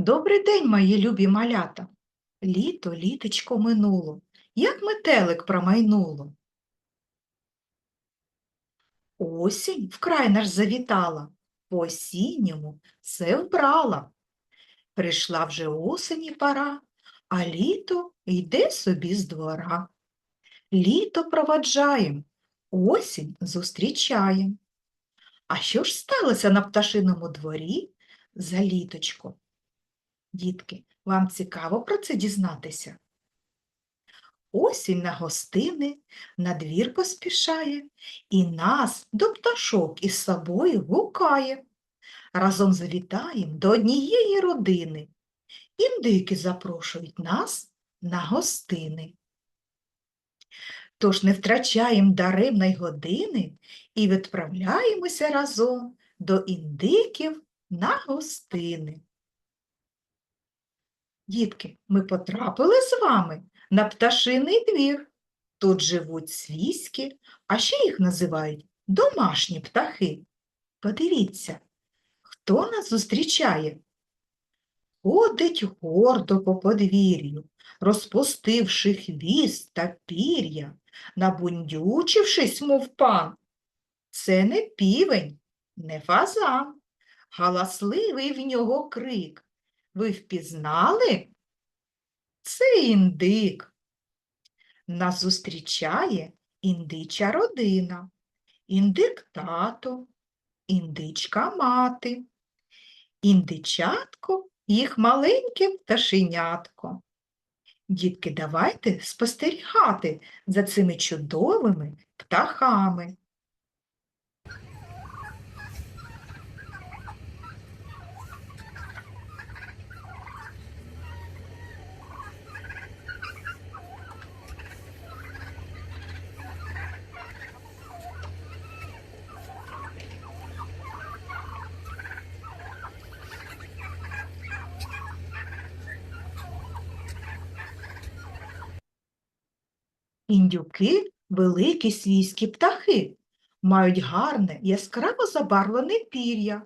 Добрий день, мої любі малята. Літо, літочко минуло, як метелик промайнуло. Осінь вкрай наш завітала, по осінньому все вбрала. Прийшла вже осені пора, а літо йде собі з двора. Літо проваджаєм, осінь зустрічаєм. А що ж сталося на пташиному дворі за літочко? Дітки, вам цікаво про це дізнатися? Осінь на гостини на двір поспішає і нас до пташок із собою гукає. Разом завітаєм до однієї родини. Індики запрошують нас на гостини. Тож не втрачаєм даремної години і відправляємося разом до індиків на гостини. Дітки, ми потрапили з вами на пташиний двір. Тут живуть свійські, а ще їх називають домашні птахи. Подивіться, хто нас зустрічає? Ходить гордо по подвір'ю, розпустивши хвіст та пір'я, набундючившись, мов пан. Це не півень, не фазан, галасливий в нього крик. Ви впізнали? Це індик. Нас зустрічає індича родина, індик тато, індичка мати, індичатко їх маленьке пташенятко. Дітки, давайте спостерігати за цими чудовими птахами. Індюки – великі свійські птахи, мають гарне яскраво забарвлене пір'я,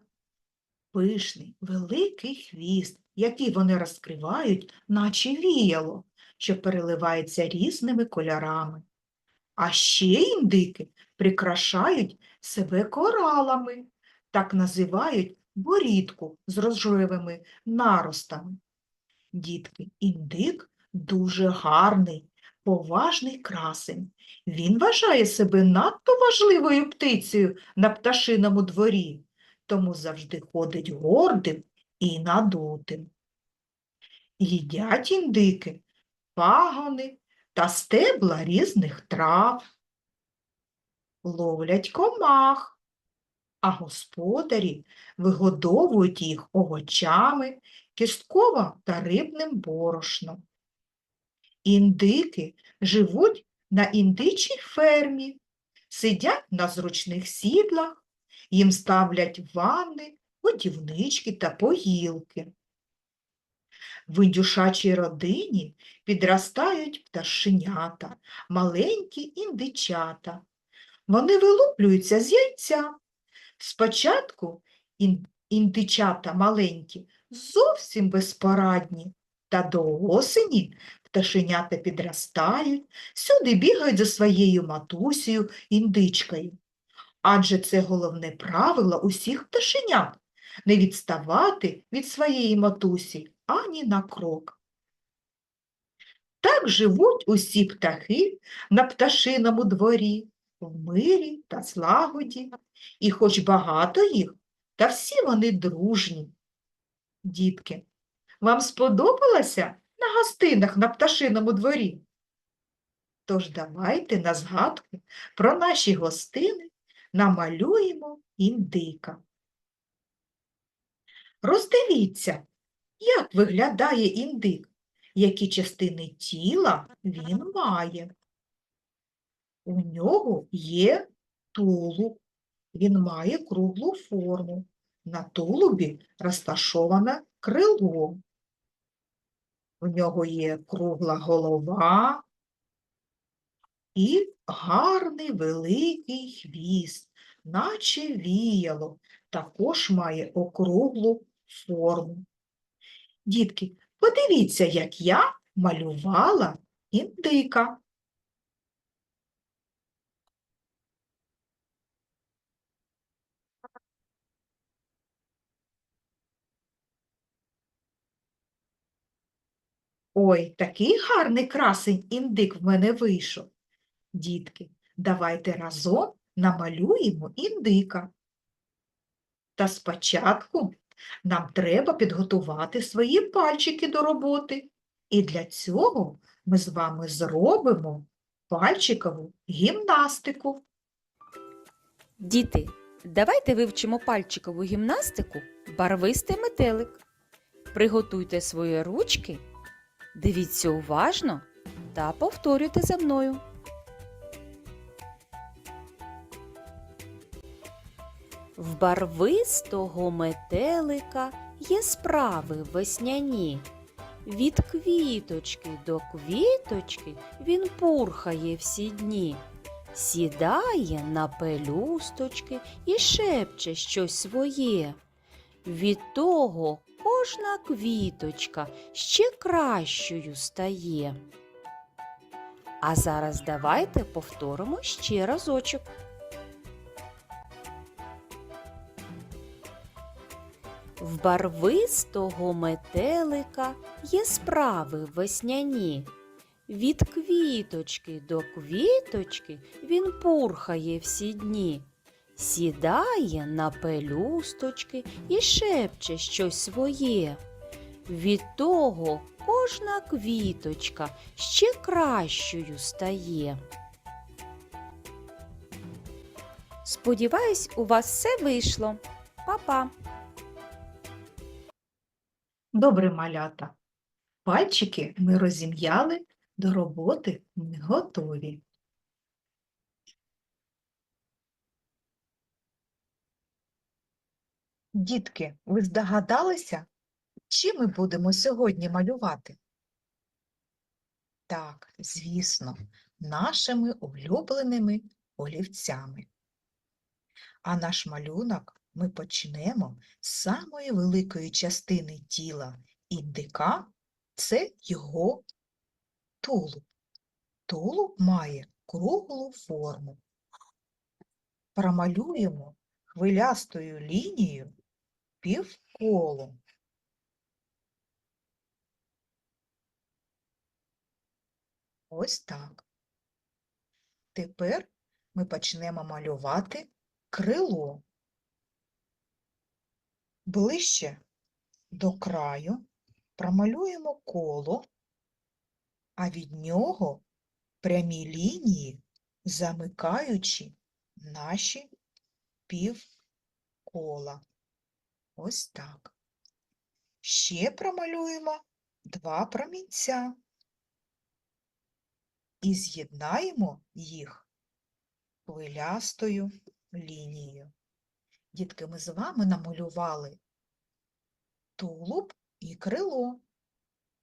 пишний великий хвіст, який вони розкривають, наче віяло, що переливається різними кольорами. А ще індики прикрашають себе коралами, так називають борідку з рожевими наростами. Дітки, індик дуже гарний, поважний красень. Він вважає себе надто важливою птицею на пташиному дворі, тому завжди ходить гордим і надутим. Їдять індики пагони та стебла різних трав, ловлять комах, а господарі вигодовують їх овочами, кістково та рибним борошном. Індики живуть на індичій фермі, сидять на зручних сідлах, їм ставлять ванни, годівнички та поїлки. В індюшачій родині підростають пташенята, маленькі індичата. Вони вилуплюються з яйця. Спочатку індичата маленькі зовсім безпорадні, та до осені пташенята підростають, сюди бігають за своєю матусею індичкою. Адже це головне правило усіх пташенят – не відставати від своєї матусі ані на крок. Так живуть усі птахи на пташиному дворі, в мирі та злагоді, і хоч багато їх, та всі вони дружні. Дітки, вам сподобалося на гостинах на пташиному дворі? Тож давайте на згадку про наші гостини намалюємо індика. Роздивіться, як виглядає індик, які частини тіла він має. У нього є тулуб, він має круглу форму. На тулубі розташоване крило. У нього є кругла голова і гарний великий хвіст, наче віяло, також має округлу форму. Дітки, подивіться, як я малювала індика. Ой, такий гарний красень індик в мене вийшов. Дітки, давайте разом намалюємо індика. Та спочатку нам треба підготувати свої пальчики до роботи. І для цього ми з вами зробимо пальчикову гімнастику. Діти, давайте вивчимо пальчикову гімнастику барвистий метелик. Приготуйте свої ручки, дивіться уважно та повторюйте за мною. В барвистого метелика є справи весняні. Від квіточки до квіточки він пурхає всі дні. Сідає на пелюсточки і шепче щось своє. Від того кожна квіточка ще кращою стає. А зараз давайте повторимо ще разочок. В барвистого метелика є справи весняні. Від квіточки до квіточки він пурхає всі дні, сідає на пелюсточки і шепче щось своє. Від того кожна квіточка ще кращою стає. Сподіваюсь, у вас все вийшло. Па-па! Добре, малята. Пальчики ми розім'яли, до роботи ми готові. Дітки, ви здогадалися, чим ми будемо сьогодні малювати? Так, звісно, нашими улюбленими олівцями. А наш малюнок ми почнемо з самої великої частини тіла індика – це його тулуб. Тулуб має круглу форму. Промалюємо хвилястою лінією півколо. Ось так. Тепер ми почнемо малювати крило. Ближче до краю промалюємо коло, а від нього прямі лінії, замикаючи наші півкола. Ось так. Ще промалюємо два промінця і з'єднаємо їх хвилястою лінією. Дітки, ми з вами намалювали тулуб і крило.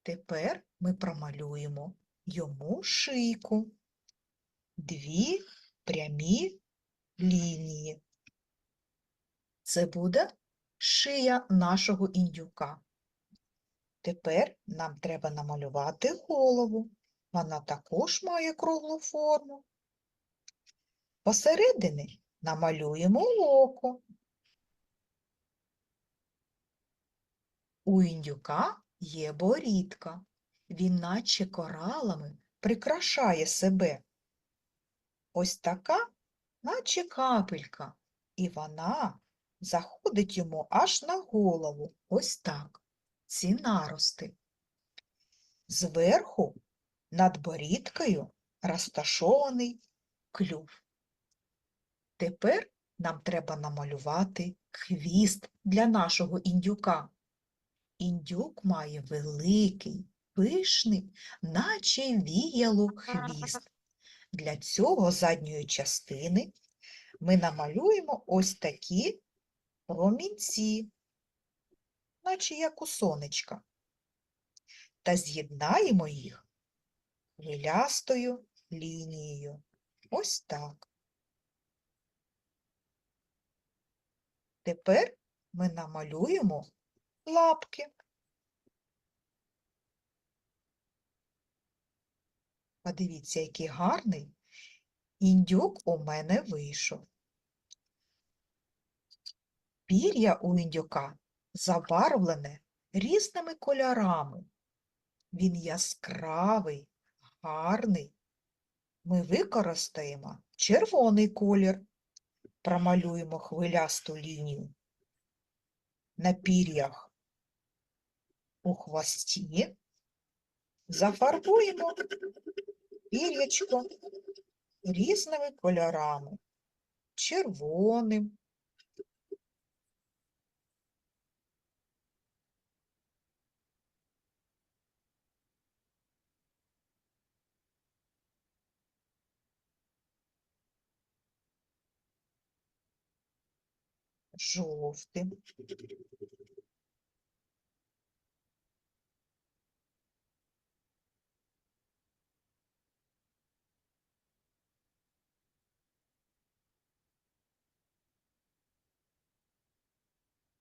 Тепер ми промалюємо йому шийку. Дві прямі лінії. Це буде шия нашого індюка. Тепер нам треба намалювати голову. Вона також має круглу форму. Посередині намалюємо око. У індюка є борідка. Він наче коралами прикрашає себе. Ось така, наче капелька, і вона заходить йому аж на голову. Ось так. Ці нарости. Зверху над борідкою розташований клюв. Тепер нам треба намалювати хвіст для нашого індюка. Індюк має великий, пишний, наче віяло хвіст. Для цього задньої частини ми намалюємо ось такі гомінці, наче як у сонечка, та з'єднаємо їх гілястою лінією. Ось так. Тепер ми намалюємо лапки. Подивіться, який гарний індюк у мене вийшов. Пір'я у індюка забарвлене різними кольорами. Він яскравий, гарний. Ми використаємо червоний колір, промалюємо хвилясту лінію на пір'ях у хвості, зафарбуємо пір'ячко різними кольорами, червоним, жовтим.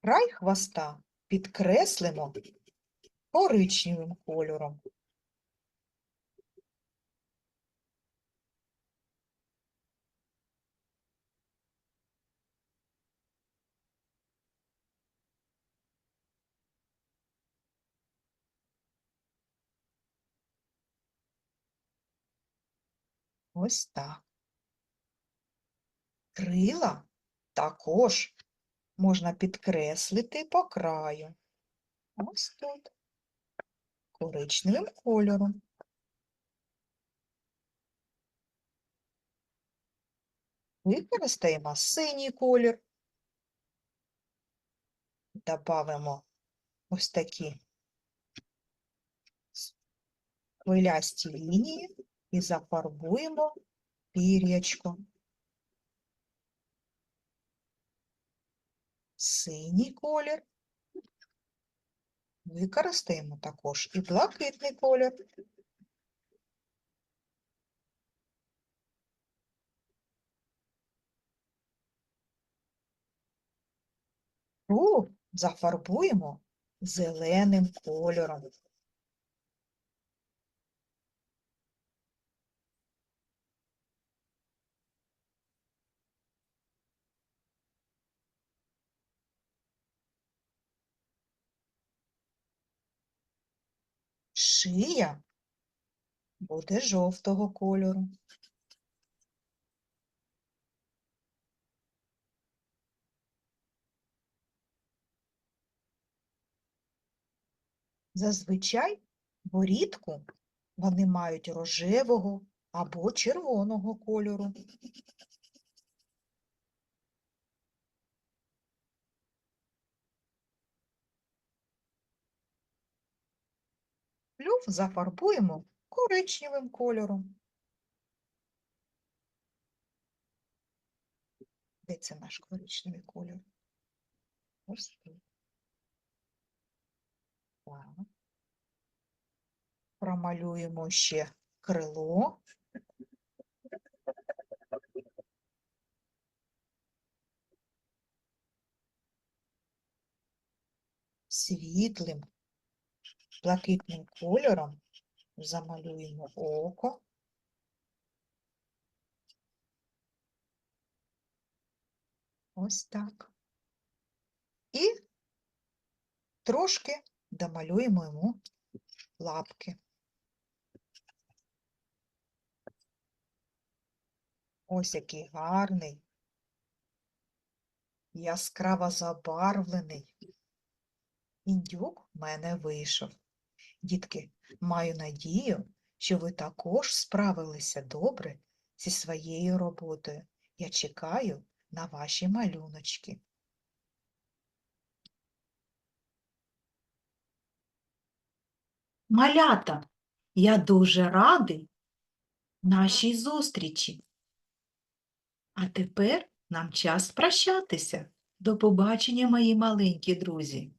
Край хвоста підкреслимо коричневим кольором. Ось так. Крила також можна підкреслити по краю. Ось тут. Коричневим кольором. Використаємо синій колір. Добавимо ось такі хвилясті лінії і зафарбуємо пір'ячко. Синій колір. Використаємо також і блакитний колір. Кру зафарбуємо зеленим кольором. Шия буде жовтого кольору. Зазвичай борідку вони мають рожевого або червоного кольору. Клюв зафарбуємо коричневим кольором. Де це наш коричневий кольор? Ось тут. Промалюємо ще крило. Світлим блакитним кольором замалюємо око. Ось так. І трошки домалюємо йому лапки. Ось який гарний, яскраво забарвлений. Індюк в мене вийшов. Дітки, маю надію, що ви також справилися добре зі своєю роботою. Я чекаю на ваші малюночки. Малята, я дуже радий нашій зустрічі. А тепер нам час прощатися. До побачення, мої маленькі друзі.